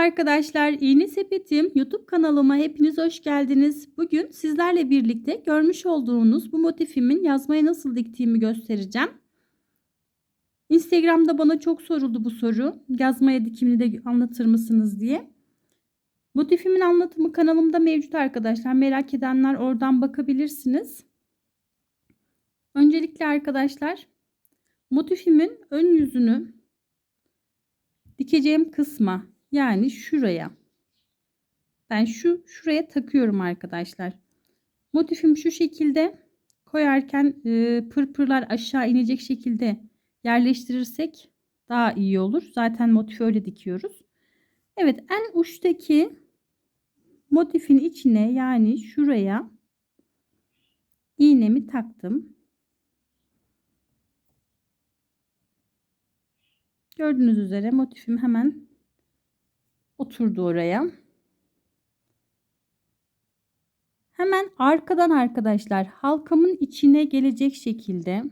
arkadaşlar, İğne Sepetim YouTube kanalıma hepiniz hoş geldiniz. Bugün sizlerle birlikte görmüş olduğunuz bu motifimin yazmaya nasıl diktiğimi göstereceğim. Instagram'da bana çok soruldu bu soru. Yazmaya dikimini de anlatır mısınız diye. Motifimin anlatımı kanalımda mevcut arkadaşlar. Merak edenler oradan bakabilirsiniz. Öncelikle arkadaşlar motifimin ön yüzünü dikeceğim kısma yani şuraya ben şu şuraya takıyorum arkadaşlar. Motifim şu şekilde koyarken e, pırpırlar aşağı inecek şekilde yerleştirirsek daha iyi olur. Zaten motifi öyle dikiyoruz. Evet en uçtaki motifin içine yani şuraya iğnemi taktım. Gördüğünüz üzere motifim hemen oturdu oraya. Hemen arkadan arkadaşlar halkamın içine gelecek şekilde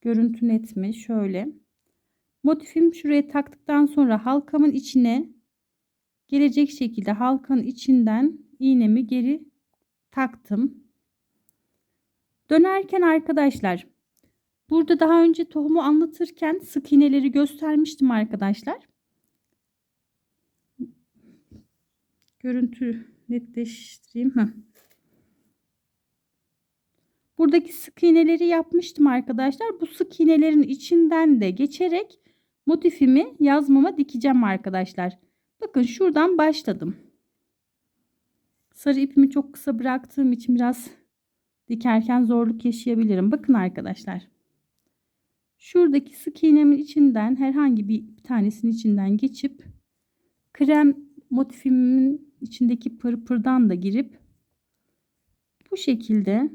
görüntü net mi? Şöyle. Motifim şuraya taktıktan sonra halkamın içine gelecek şekilde halkanın içinden iğnemi geri taktım. Dönerken arkadaşlar burada daha önce tohumu anlatırken sık iğneleri göstermiştim arkadaşlar. Görüntü netleştireyim. Heh. Buradaki sık iğneleri yapmıştım arkadaşlar. Bu sık iğnelerin içinden de geçerek motifimi yazmama dikeceğim arkadaşlar. Bakın şuradan başladım. Sarı ipimi çok kısa bıraktığım için biraz dikerken zorluk yaşayabilirim. Bakın arkadaşlar. Şuradaki sık iğnemin içinden herhangi bir, tanesinin içinden geçip krem motifimin içindeki pırpırdan da girip bu şekilde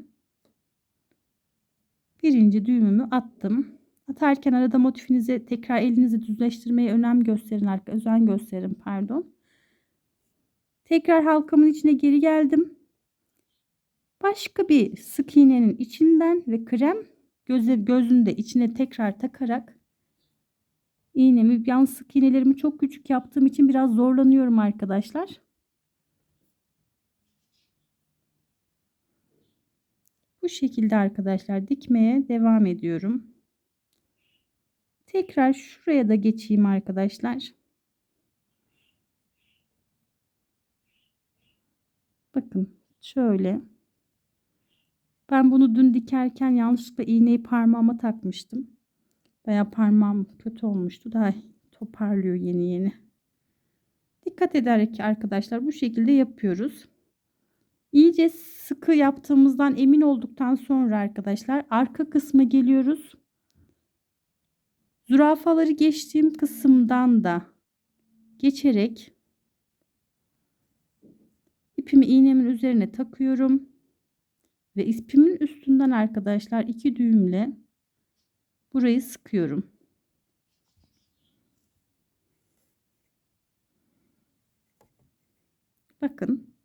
birinci düğümümü attım. Atarken arada motifinizi tekrar elinizi düzleştirmeye önem gösterin, özen gösterin pardon. Tekrar halkamın içine geri geldim. Başka bir sık iğnenin içinden ve krem göze, gözünde içine tekrar takarak iğnemi yan sık iğnelerimi çok küçük yaptığım için biraz zorlanıyorum arkadaşlar. Bu şekilde arkadaşlar dikmeye devam ediyorum. Tekrar şuraya da geçeyim arkadaşlar. Bakın şöyle. Ben bunu dün dikerken yanlışlıkla iğneyi parmağıma takmıştım. Baya parmağım kötü olmuştu. Daha toparlıyor yeni yeni. Dikkat ederek arkadaşlar bu şekilde yapıyoruz. İyice sıkı yaptığımızdan emin olduktan sonra arkadaşlar arka kısma geliyoruz. Zürafaları geçtiğim kısımdan da geçerek ipimi iğnemin üzerine takıyorum. Ve ipimin üstünden arkadaşlar iki düğümle burayı sıkıyorum. Bakın.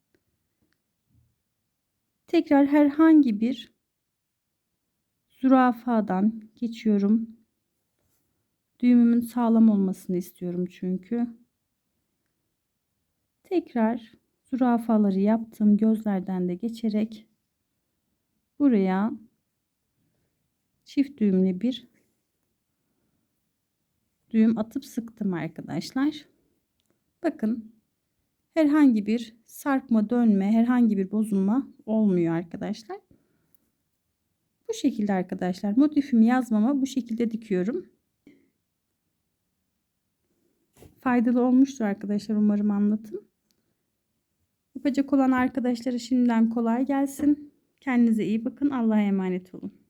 Tekrar herhangi bir zürafadan geçiyorum. Düğümümün sağlam olmasını istiyorum çünkü. Tekrar zürafaları yaptığım gözlerden de geçerek buraya çift düğümlü bir düğüm atıp sıktım arkadaşlar. Bakın herhangi bir sarkma dönme herhangi bir bozulma olmuyor arkadaşlar. Bu şekilde arkadaşlar motifimi yazmama bu şekilde dikiyorum. Faydalı olmuştur arkadaşlar umarım anlatım. Yapacak olan arkadaşlara şimdiden kolay gelsin. Kendinize iyi bakın. Allah'a emanet olun.